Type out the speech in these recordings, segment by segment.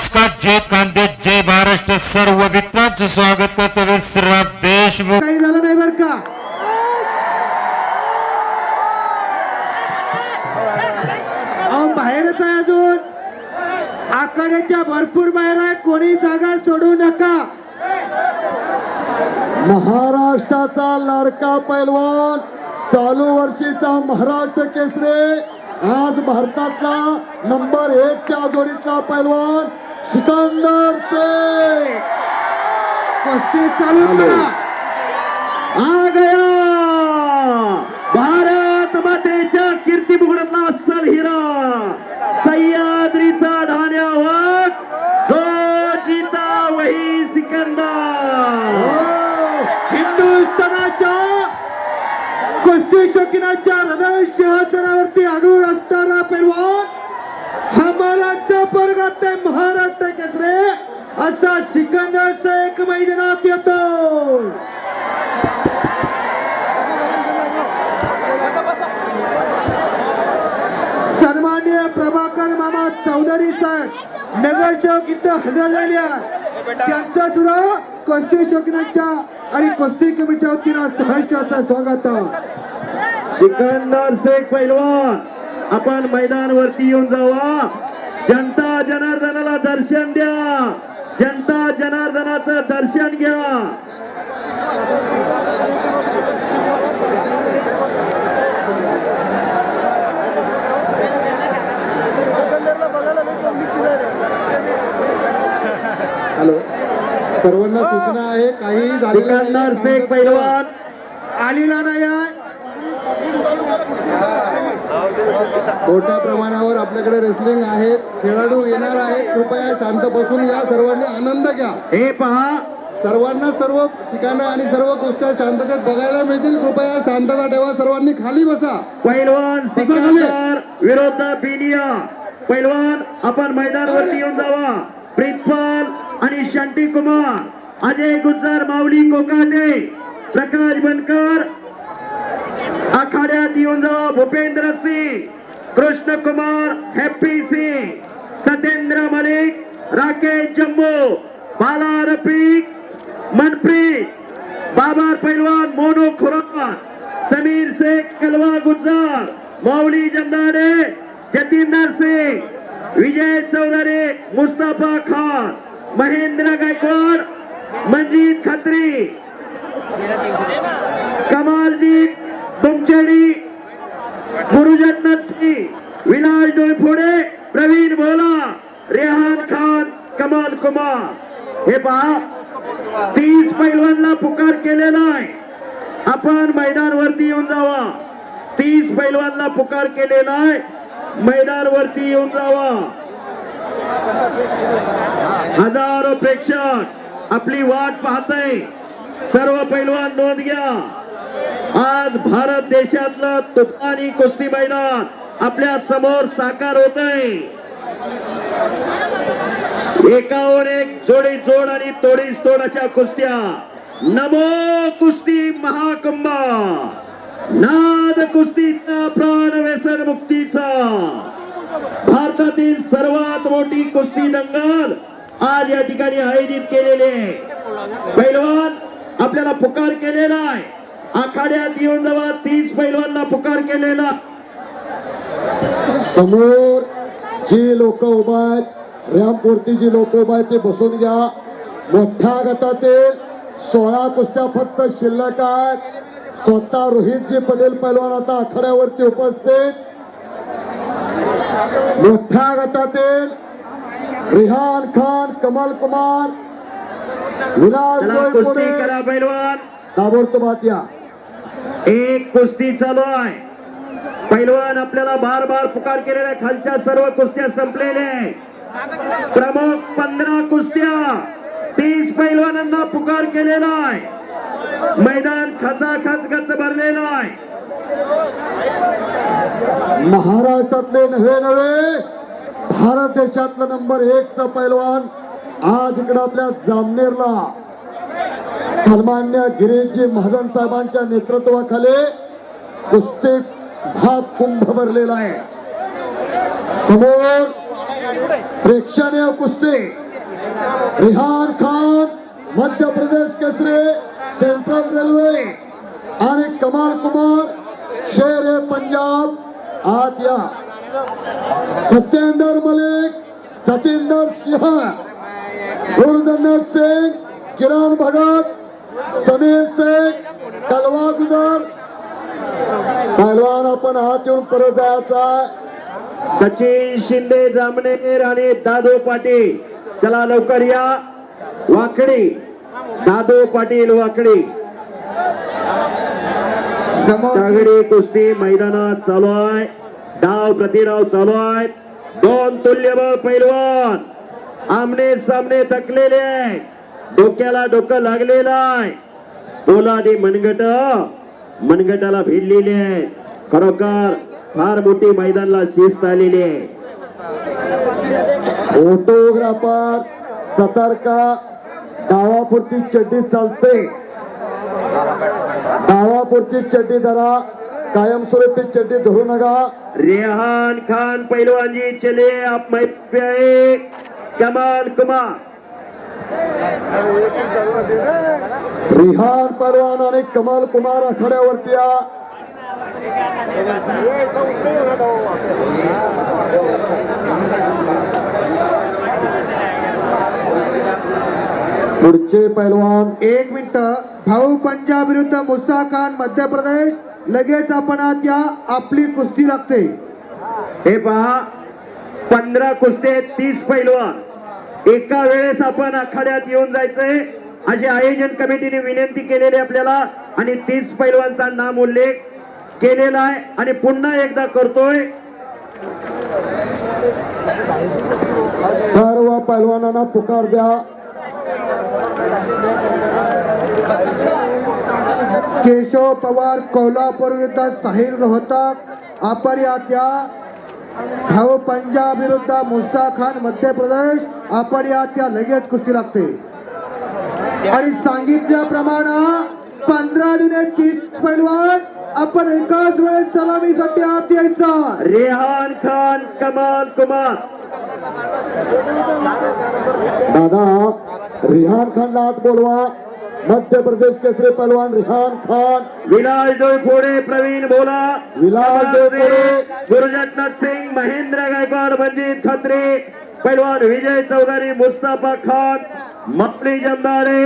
नमस्कार जय कांदे जय महाराष्ट्र. सर्व मित्रांचं स्वागत करतो विश्राम देशमुख. काही झालं नाही बर का? अहो बाहेरच आहे अजून. आखाड्याच्या भरपूर बाहेर आहे. कोणी जागा सोडू नका. महाराष्ट्राचा लाडका पैलवान चालू वर्षीचा महाराष्ट्र केसरी आज भारतातला नंबर एकच्या जोडीतला पैलवान सिकंदर शेख. पस्तीस चालू करा. आ गया. भारत मातेच्या कीर्ती बुगडातला अस्सल हिरा. सह्याद्रीचा धान्यावर जोजीचा वही सिकंदर. हिंदुस्थानाच्या कुस्ती शौकीनाच्या हृदय सिंहासनावरती महाराष्ट्र वर्गात महाराष्ट्र केसरे. असा सिकंदरचा एक मैदानात येतो. सन्मान्य प्रभाकर मामा चौधरी साहेब नगरसेवक इथं हजर झाले आहेत. त्यांचं सुद्धा कुस्ती शौकीनाच्या आणि कुस्ती कमिटीच्या वतीनं सहर्षाचं स्वागत सिकंदर शेख पैलवान आपण मैदानवरती येऊन जावा. जनता जनार्दनाला दर्शन द्या. जनता जनार्दनाचं दर्शन घ्या. हॅलो. सर्वांना सूचना आहे काही. सिकंदर शेख पैलवान. आलेला नाही मोठ्या प्रमाणावर आपल्याकडे रेसलिंग आहेत खेळाडू येणार आहेत. कृपया शांत बसून या. सर्वांनी आनंद घ्या. हे पहा. सर्वांना सर्व ठिकाणं आणि सर्व गोष्टी शांततेत बघायला मिळतील. कृपया शांतता ठेवा. सर्वांनी खाली बसा. पैलवान सिकंदर विरुद्ध बिनिया. पैलवान आपण मैदानावरती येऊन जावा. प्रिन्सिपाल आणि शांती कुमार अजय गुज्जर माऊली कोकाटे प्रकाश बनकर आखाड्यात येऊन जावा भूपेंद्र सिंग कृष्ण कुमार हॅपी सिंग सत्येंद्र मलिक राकेश जम्बो बाला रफिक मनप्रीत बाबर पैलवान मोनू खुरान समीर शेख कलवा गुज्जार माऊली जमदारे जतींदर सिंग विजय चौधरी मुस्तफा खान महेंद्र गायकवाड मंजीत खत्री कमालजीत तुमचेडी गुरुजन नरसी विलास डोळफोडे प्रवीण भोला रेहान खान कमाल हे पहा तीस पैलवानला पुकार केलेला आहे. आपण मैदानवरती येऊन जावा. तीस पैलवानला पुकार केलेला आहे. मैदानवरती येऊन जावा. हजारो प्रेक्षक आपली वाट पाहताय. सर्व पैलवान नोंद घ्या. आज भारत देशातलं तुफानी कुस्ती मैदान आपल्यासमोर साकार होत आहे एकावर एक जोडी जोड आणि तोडीस तोड अशा कुस्त्या. नमो कुस्ती महाकुंभा. नाद कुस्तीचा प्राण व्यसन मुक्तीचा भारतातील सर्वात मोठी कुस्ती दंगल आज या ठिकाणी आयोजित केलेली आहे. पैलवान आपल्याला पुकार केलेला आहे. आखाड्यात येऊन जवळ तीस पैलवानला पुकार केलेला. समोर जे लोक उभा आहेत रॅम्पवरती जी लोक उभा आहेत ते बसून घ्या. मोठ्या गटातील सोळा कुस्त्या फक्त शिल्लक आहेत. स्वतः रोहितजी पटेल पैलवान आता आखाड्यावरती उपस्थित. मोठ्या गटातील रिहान खान कमल कुमार करा पैलवान. ताबडतोब या. एक कुस्ती चालू आहे. पैलवान आपल्याला बार बार पुकार केलेल्या. खालच्या सर्व कुस्त्या संपलेल्या आहे. प्रमुख पंधरा कुस्त्या. तीस पैलवानांना पुकार केलेला आहे मैदान खचाखच गच भरलेला आहे महाराष्ट्रातले नव्हे नव्हे भारत देशातलं नंबर एक चा पैलवान आज इकडे आपल्या जामनेरला. सन्मान्य गिरीशजी महाजन साहेबांच्या नेतृत्वाखाली कुस्ती भाग कुंभ भरलेला आहे. समोर प्रेक्षणीय कुस्ती. रिहान खान मध्य प्रदेश केसरी सेंट्रल रेल्वे आणि कमाल कुमार शेर ए पंजाब आत या सत्येंद्र मलिक सतिंदर सिंह गुरदन्नर सिंग किरण भगत समीर सिंग तलवार गुजर पहलवान आपण हात येऊन परत जायचा आहे. सचिन शिंदे जामनेर आणि दादू पाटील. चला लवकर या. वाकडी. दादू पाटील वाकडी. तगडी कुस्ती मैदानात चालू आहे. डाव प्रतिडाव चालू आहे. दोन तुल्यबळ पैलवान. आमने सामने थकलेले आहे. डोक्याला डोकं लागलेलं आहे. पोलादी मनगट मनगटाला भिडलेली आहे. खरोखर फार मोठी मैदानाला शिस्त आलेली आहे. फोटोग्राफर सतर्का डावापुरती चड्डी चालते. डावापुरती चड्डी धरा कायमस्वरूपी चड्डी धरू नका. रेहान खान पहलवान जी चले आप आए कमाल कुमार। रिहान परवान आणि कमाल कुमार आखाड्यावरती या पुढचे पैलवान एक मिनिट. भाऊ पंजाब विरुद्ध मुसा खान मध्य प्रदेश. लगेच आपण आज या. आपली कुस्ती लागते. हे पहा. पंधरा कुस्ते तीस पैलवान. एका वेळेस आपण आखाड्यात येऊन जायचंय. अशी आयोजन कमिटीने विनंती केलेली आहे आपल्याला. आणि तीस पैलवानचा नाम उल्लेख. केलेला आहे आणि पुन्हा एकदा करतोय. सर्व पैलवानांना पुकार द्या. केशव पवार कोल्हापूर विरुद्ध साहिल रोहतक आपण या त्या भाऊ पंजाब विरुद्ध मुस्ता खान मध्य प्रदेश आपण या त्या लगेच कुस्ती लागते. आणि सांगितल्याप्रमाणे पंधरा दिने तीस पैलवान आपण एकाच वेळेस सलामीसाठी आत यायचा. रेहान खान कमाल कुमार. दादा रिहान खानला आत बोलवा. मध्य प्रदेश केसरी पैलवान रिहान खान. विलास डोईफोडे प्रवीण बोला विलास डोईफोडे. गुरुजटनाथ सिंग महेंद्र गायकवाड मंजित खत्री पैलवान विजय चौधरी मुस्तफा खान मपली जमदारे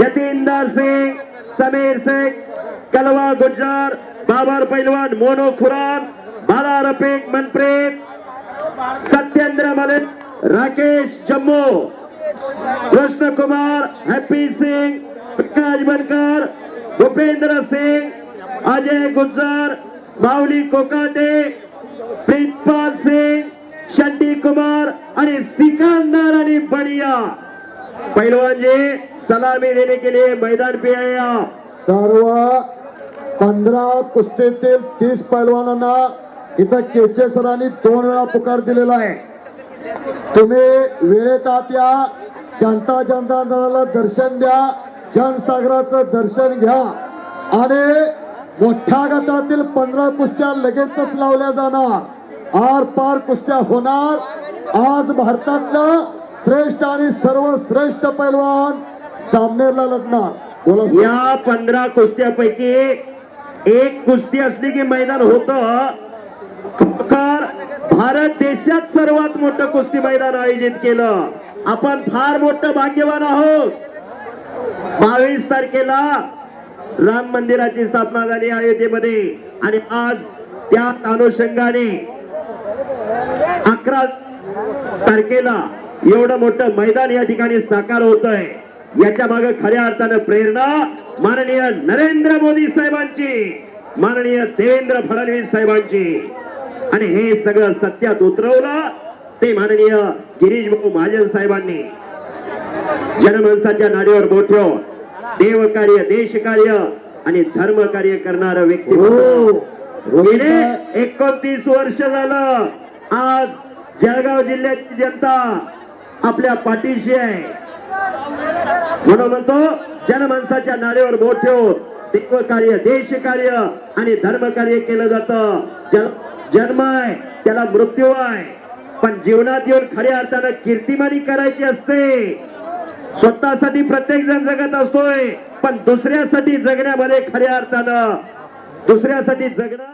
जतीनदार सिंग समीर शेख कलवा गुज्जर बाबर पैलवान मोनो खुरान बाला रफीक मनप्रीत सत्येंद्र मलिक राकेश जम्मू कृष्ण कुमार हैप्पी सिंह प्रकाश बनकर भूपेंद्र सिंह अजय गुज्जर माऊली कोकाटे प्रीतपाल सिंह शंटी कुमार आणि सिकंदर आणि बढिया पहलवान जी सलामी देने के लिए मैदान पे आया सर्व पंधरा कुस्तीतील तीस पैलवानांना इथं केचे सरांनी दोन वेळा पुकार दिलेला आहे. तुम्ही वेळेत आत या. जनता जनता दर्शन द्या. जनसागराचं दर्शन घ्या. आणि मोठ्या गटातील पंधरा कुस्त्या लगेचच लावल्या जाणार. आर पार कुस्त्या होणार. आज भारतातलं श्रेष्ठ आणि सर्वश्रेष्ठ पैलवान सामनेला लढणार. या पंधरा कुस्त्यापैकी एक कुस्ती असली की मैदान होत. भारत देशात सर्वात मोठं कुस्ती मैदान आयोजित केलं. आपण फार मोठं भाग्यवान आहोत. बावीस तारखेला राम मंदिराची स्थापना झाली अयोध्येमध्ये. आणि आज त्या अनुषंगाने अकरा तारखेला एवढं मोठं मैदान या ठिकाणी साकार होत आहे याच्या मागे खऱ्या अर्थानं प्रेरणा माननीय नरेंद्र मोदी साहेबांची माननीय देवेंद्र फडणवीस साहेबांची. आणि हे सगळं सत्यात उतरवलं ते माननीय गिरीश भाऊ महाजन साहेबांनी. जनमानसाच्या नाडीवर बोट ठेवून देवकार्य देशकार्य आणि धर्म कार्य करणारं व्यक्ती हो. गेले एकोणतीस वर्ष झालं. आज जळगाव जिल्ह्याची जनता आपल्या पाठीशी आहे. म्हणून म्हणतो जनमानसाच्या नाळेवर बोट ठेवून देव कार्य देश कार्य आणि धर्म कार्य केलं जातं. जन- जन्म आहे त्याला मृत्यू आहे. पण जीवनात येऊन खऱ्या अर्थानं कीर्तिमानी करायची असते. स्वतःसाठी प्रत्येक जण जगत असतोय पण दुसऱ्यासाठी जगण्यामध्ये खऱ्या अर्थानं दुसऱ्यासाठी जगणं